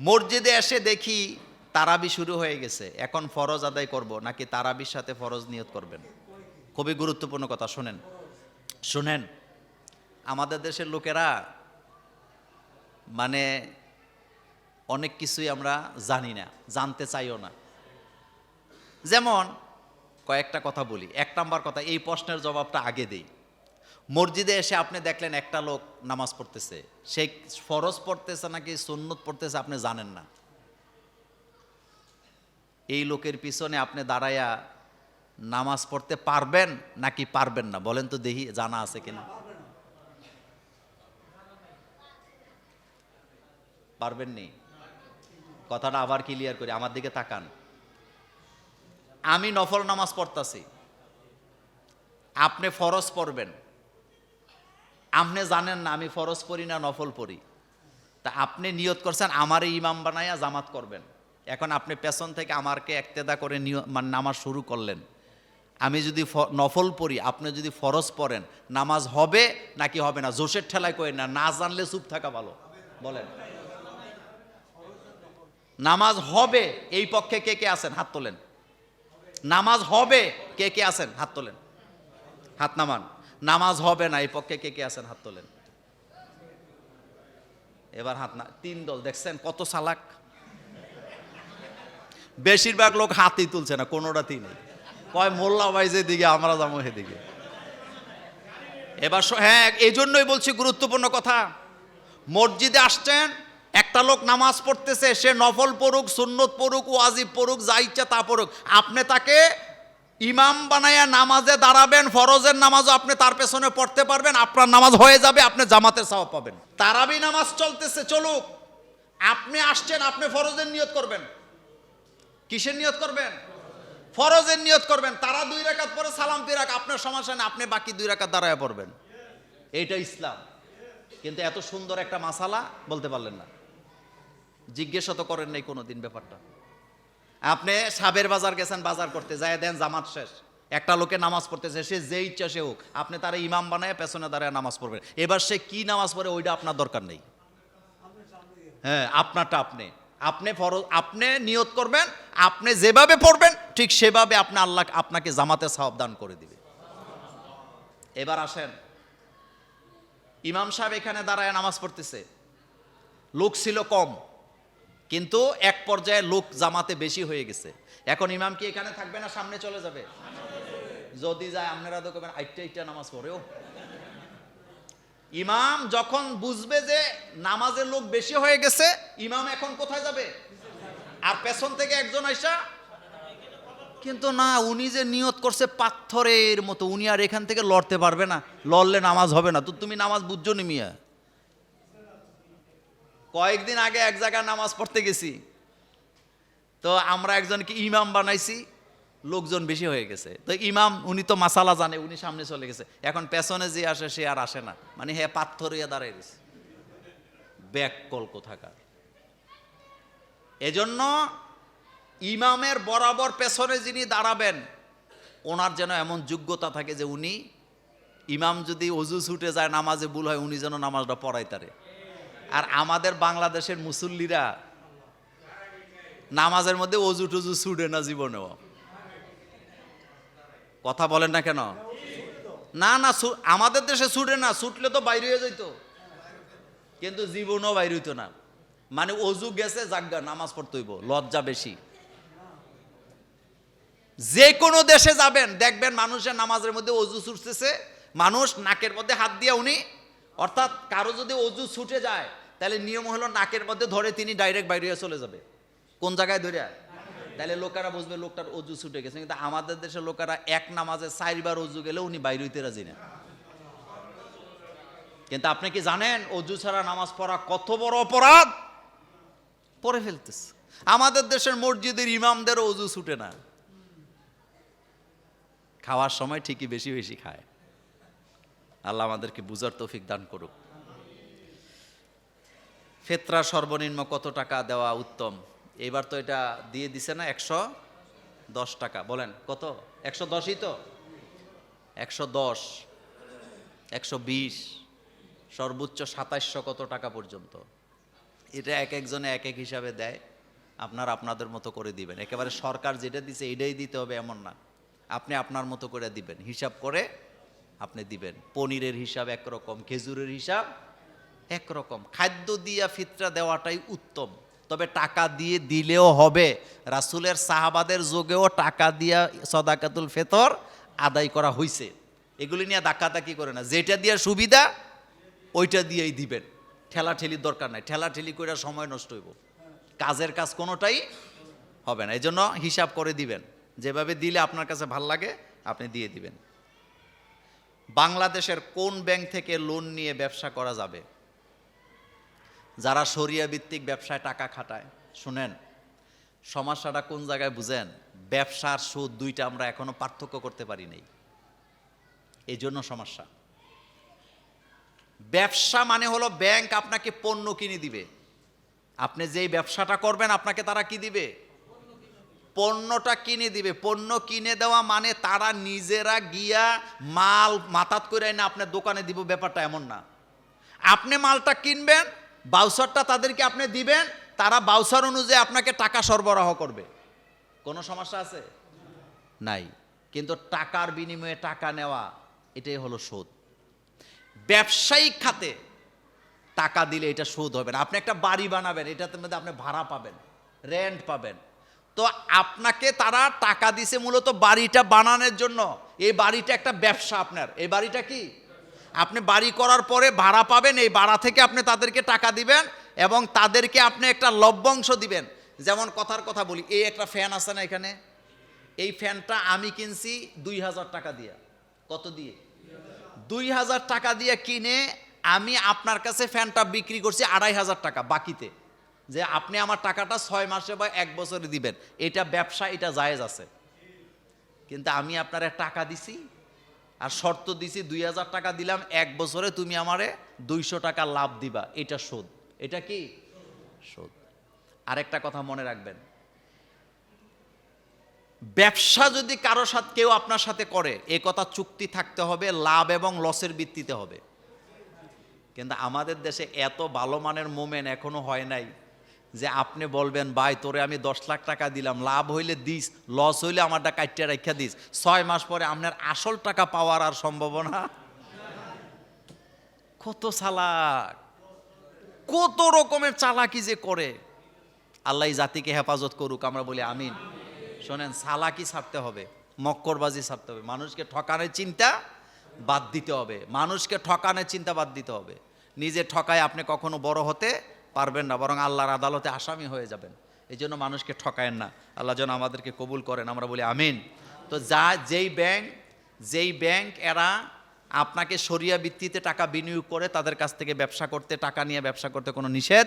মসজিদে এসে দেখি তারাবি শুরু হয়ে গেছে। এখন ফরজ আদায় করব, নাকি তারাবির সাথে ফরজ নিয়ত করবেন? খুবই গুরুত্বপূর্ণ কথা, শুনেন। শুনেন, আমাদের দেশের লোকেরা মানে অনেক কিছুই আমরা জানি না, জানতে চাইও না। যেমন, কয়েকটা কথা বলি। এক নাম্বার কথা, এই প্রশ্নের জবাবটা আগে দেই। মসজিদে এসে আপনি দেখলেন একটা লোক নামাজ পড়তেছে। সে ফরজ পড়তেছে নাকি সুন্নত পড়তেছে আপনি জানেন না। এই লোকের পিছনে আপনি দাঁড়ায়া নামাজ পড়তে পারবেন নাকি পারবেন না? বলেন তো দেখি, জানা আছে কিনা? পারবেন নি? কথাটা আবার ক্লিয়ার করি, আমার দিকে তাকান। আমি নফল নামাজ পড়তাছি। আপনি ফরজ পড়বেন। আপনি জানেন না, আমি ফরজ পড়ি না, নফল পড়ি। তা আপনি নিয়ত করছেন, আমারে ইমাম বানাইয়া জামাত করবেন। এখন আপনি পেছন থেকে আমারকে একতেদা করে মানে নামাজ শুরু করলেন। আমি যদি নফল পড়ি, আপনি যদি ফরজ পড়েন, নামাজ হবে নাকি হবে না? জোশের ঠেলায় করেন না না জানলে চুপ থাকা ভালো। বলেন। নামাজ হবে, এই পক্ষে কে কে আছেন? হাত তোলেন। নামাজ হবে, কে কে আছেন? হাত তোলেন। হাত নামান। নামাজ হবে না, এই পক্ষে কে কে আছেন? হাত তোলেন। এবার হাত না তিন দল, দেখছেন কত সালাক বেশিরভাগ লোক হাতই তুলছে না, কোনোটাতেই নেই। কয়, মোল্লা ভাই যেদিকে, আমরা যাব সেদিকে। এবার হ্যাঁ এই জন্যই বলছি গুরুত্বপূর্ণ কথা। মসজিদে আসছেন, একটা লোক নামাজ পড়তেছে, সে নফল পড়ুক, সুন্নত পড়ুক, ওয়াজিব পড়ুক, যা ইচ্ছা তা পড়ুক। আপনি তাকে ইমাম বানায়া নামাজে দাঁড়াবেন, ফরজের নামাজও আপনি তার পেছনে পড়তে পারবেন, আপনার নামাজ হয়ে যাবে, আপনি জামাতের সওয়াব পাবেন। তারাবি নামাজ চলতেছে, চলুক। আপনি আসছেন, আপনি ফরজের নিয়ত করবেন। কিসের নিয়ত করবেন? ফরজের নিয়ত করবেন। তারা দুই রাকাত পরে সালাম ফিরাক আপনার সমস্যা নেই, আপনি বাকি দুই রাকাত দাঁড়ায় পড়বেন। এইটা ইসলাম। কিন্তু এত সুন্দর একটা মাসালা বলতে পারলেন না। জিজ্ঞেসও তো করেন নাই কোনো দিন ব্যাপারটা। আপনি সাবের বাজার গেছেন, বাজার করতে যায় দেন জামাত শেষ। একটা লোকে নামাজ পড়তেছে, সে যে ইচ্ছা সে হোক, আপনি তারা ইমাম বানায় পেছনে দাঁড়ায় নামাজ পড়বেন। এবার সে কি নামাজ পড়ে, ওইটা আপনার দরকার নেই। হ্যাঁ আপনারটা আপনি। আপনি ফরজ, আপনি নিয়ত করবেন, আপনি যেভাবে পড়বেন, ঠিক সেভাবে আপনি আল্লাহ আপনাকে জামাতে সাহাব দান করে দিবে। এবার আসেন। ইমাম সাহেব এখানে দাঁড়ায় নামাজ পড়তেছে। লোক ছিল কম। কিন্তু এক পর্যায়ে লোক জামাতে বেশি হয়ে গেছে। এখন ইমাম কি এখানে থাকবে না সামনে চলে যাবে? যদি যায়, আপনারা তো করবেন আইটা আইটা নামাজ পড়েও ইমাম যখন বুঝবে যে নামাজের লোক বেশি হয়ে গেছে, ইমাম এখন কোথায় যাবে? আর পেছন থেকে একজন আইসা, কিন্তু না, উনি যে নিয়ত করছে পাথরের মতো, উনি আর এখান থেকে লড়তে পারবে না। লড়লে নামাজ হবে না। তো তুমি নামাজ বুঝছ নি মিয়া? কয়েকদিন আগে এক জায়গায় নামাজ পড়তে গেছি। তো আমরা একজনকে ইমাম বানাইছি, লোকজন বেশি হয়ে গেছে। তো ইমাম, উনি তো মাসালা জানে, উনি সামনে চলে গেছে। এখন পেছনে যে আসে, সে আর আসে না। মানে হ্যাঁ পাথর হইয়া দাঁড়াই গেছে ব্যাক কল কোথাকার। এজন্য ইমামের বরাবর পেছনে যিনি দাঁড়াবেন, ওনার যেন এমন যোগ্যতা থাকে যে উনি, ইমাম যদি অজু ছুটে যায়, নামাজে ভুল হয়, উনি যেন নামাজটা পড়াই তারে আর আমাদের বাংলাদেশের মুসল্লিরা নামাজের মধ্যে অজু টজু ছুটে না জীবনেও। কথা বলেন না কেন? না না আমাদের দেশে ছুটে না, ছুটলে তো বাইরে হয়ে যাইতো। কিন্তু জীবনও বাইরে হইতো না। মানে অজু গেছে জাগা নামাজ পড়তে হইব, লজ্জা বেশি। যে কোনো দেশে যাবেন, দেখবেন মানুষের নামাজের মধ্যে অজু ছুটতেছে, মানুষ নাকের মধ্যে হাত দিয়ে উনি, অর্থাৎ কারও যদি অজু ছুটে যায় তাহলে নিয়ম হলো নাকের মধ্যে ধরে তিনি ডাইরেক্ট বাইরে চলে যাবে। কোন জায়গায় ধরে? তাহলে লোকেরা বুঝবে লোকটার অজু ছুটে গেছে। কিন্তু আমাদের দেশের লোকেরা এক নামাজে চারবার অজু গেলে উনি বাইরে হইতে রাজি না। কিন্তু আপনি কি জানেন, অজু ছাড়া নামাজ পড়া কত বড় অপরাধ? পড়ে ফেলতেছে। আমাদের দেশের মসজিদের ইমামদের অজু ছুটে না। খাওয়ার সময় ঠিকই বেশি বেশি খায়। আল্লাহ আমাদেরকে বুঝার তৌফিক দান করুক। ফেতরা সর্বনিম্ন কত টাকা দেওয়া উত্তম? এবার তো এটা দিয়ে দিছে না, একশো দশ টাকা। বলেন, কত? একশো দশই তো? একশো দশ, একশো বিশ, সর্বোচ্চ সাতাশশো কত টাকা পর্যন্ত? এটা এক একজনে এক এক হিসাবে দেয়। আপনার আপনাদের মতো করে দিবেন। একেবারে সরকার যেটা দিছে এটাই দিতে হবে এমন না। আপনি আপনার মতো করে দিবেন। হিসাব করে আপনি দিবেন। পনিরের হিসাব একরকম, খেজুরের হিসাব একরকম। খাদ্য দিয়া ফিতরা দেওয়াটাই উত্তম। তবে টাকা দিয়ে দিলেও হবে। রাসুলের সাহাবাদের যোগেও টাকা দিয়া সদাকাতুল ফেতর আদায় করা হইছে। এগুলি নিয়ে দাকাতাকি করে না। যেটা দিয়া সুবিধা, ওইটা দিয়েই দিবেন। ঠেলা ঠেলির দরকার নাই। ঠেলা ঠেলি করে সময় নষ্ট হইব। কাজের কাজ কোনোটাই হবে না। এই জন্য হিসাব করে দিবেন। যেভাবে দিলে আপনার কাছে ভালো লাগে, আপনি দিয়ে দিবেন। বাংলাদেশের কোন ব্যাংক থেকে লোন নিয়ে ব্যবসা করা যাবে? যারা সরিয়া ভিত্তিক ব্যবসায় টাকা খাটায়, শুনেন সমস্যাটা কোন জায়গায় বুঝেন? ব্যবসার সুদ দুইটা আমরা এখনও পার্থক্য করতে পারি নাই। এই জন্য সমস্যা। ব্যবসা মানে হলো ব্যাংক আপনাকে পণ্য কিনে দিবে। আপনি যেই ব্যবসাটা করবেন, আপনাকে তারা কি দিবে? পণ্যটা কিনে দিবে। পণ্য কিনে দেওয়া মানে তারা নিজেরা গিয়া মাল মাতাত করে না, আপনার দোকানে দিব, ব্যাপারটা এমন না। আপনি মালটা কিনবেন বাউসারটা তাদেরকে আপনি দিবেন, তারা বাউসার অনুযায়ী আপনাকে টাকা সরবরাহ করবে। কোনো সমস্যা আছে? নাই। কিন্তু টাকার বিনিময়ে টাকা নেওয়া, এটাই হলো সুদ। ব্যবসায়িক খাতে টাকা দিলে এটা সুদ হবে না। আপনি একটা বাড়ি বানাবেন, এটাতে মধ্যে আপনি ভাড়া পাবেন রেন্ট পাবেন। তো আপনাকে তারা টাকা দিছে মূলত বাড়িটা বানানোর জন্য। এই বাড়িটা একটা ব্যবসা আপনার। এই বাড়িটা কি? আপনি বাড়ি করার পরে ভাড়া পাবেন, এই ভাড়া থেকে আপনি তাদেরকে টাকা দিবেন এবং তাদেরকে আপনি একটা লভ্যাংশ দিবেন। যেমন কথার কথা বলি, এই একটা ফ্যান আছে না এখানে? এই ফ্যানটা আমি কিনছি দুই হাজার টাকা দিয়ে। কত দিয়ে? দুই হাজার টাকা দিয়ে কিনে আমি আপনার কাছে ফ্যানটা বিক্রি করছি আড়াই হাজার টাকা বাকিতে। যে আপনি আমার টাকাটা ছয় মাসে বা এক বছরে দিবেন। এটা ব্যবসা, এটা জায়েজ আছে। কিন্তু আমি আপনার টাকা দিছি আর শর্ত দিছি দুই হাজার টাকা দিলাম, এক বছরে তুমি আমারে দুইশো টাকা লাভ দিবা। এটা শোধ। এটা কি? শোধ। আরেকটা কথা মনে রাখবেন। ব্যবসা যদি কারও সাথে কেউ আপনার সাথে করে, এ কথা চুক্তি থাকতে হবে, লাভ এবং লসের ভিত্তিতে হবে। কিন্তু আমাদের দেশে এত ভালো মানের মোমেন্ট এখনও হয় নাই। যে আপনি বলবেন, ভাই, তোরে আমি দশ লাখ টাকা দিলাম, লাভ হইলে দিস, লস হইলে আমারটা কাটিয়ে রাখা দিস। ছয় মাস পরে আপনার আসল টাকা পাওয়ার আর সম্ভাবনা? কত চালাক? কত রকমের চালাকি যে করে। আল্লাহ জাতিকে হেফাজত করুক, আমরা বলি আমিন। শোনেন সালাকি ছাড়তে হবে, মক্করবাজি ছাড়তে হবে। মানুষকে ঠকানোর চিন্তা বাদ দিতে হবে। মানুষকে ঠকানোর চিন্তা বাদ দিতে হবে। নিজে ঠকায় আপনি কখনো বড় হতে পারবেন না, বরং আল্লাহর আদালতে আসামি হয়ে যাবেন। এই জন্য মানুষকে ঠকায়েন না। আল্লাহ যেন আমাদেরকে কবুল করেন, আমরা বলি আমিন। তো যা, যেই ব্যাংক যেই ব্যাংক এরা আপনাকে সরিয়া ভিত্তিতে টাকা বিনিয়োগ করে, তাদের কাছ থেকে ব্যবসা করতে, টাকা নিয়ে ব্যবসা করতে কোনো নিষেধ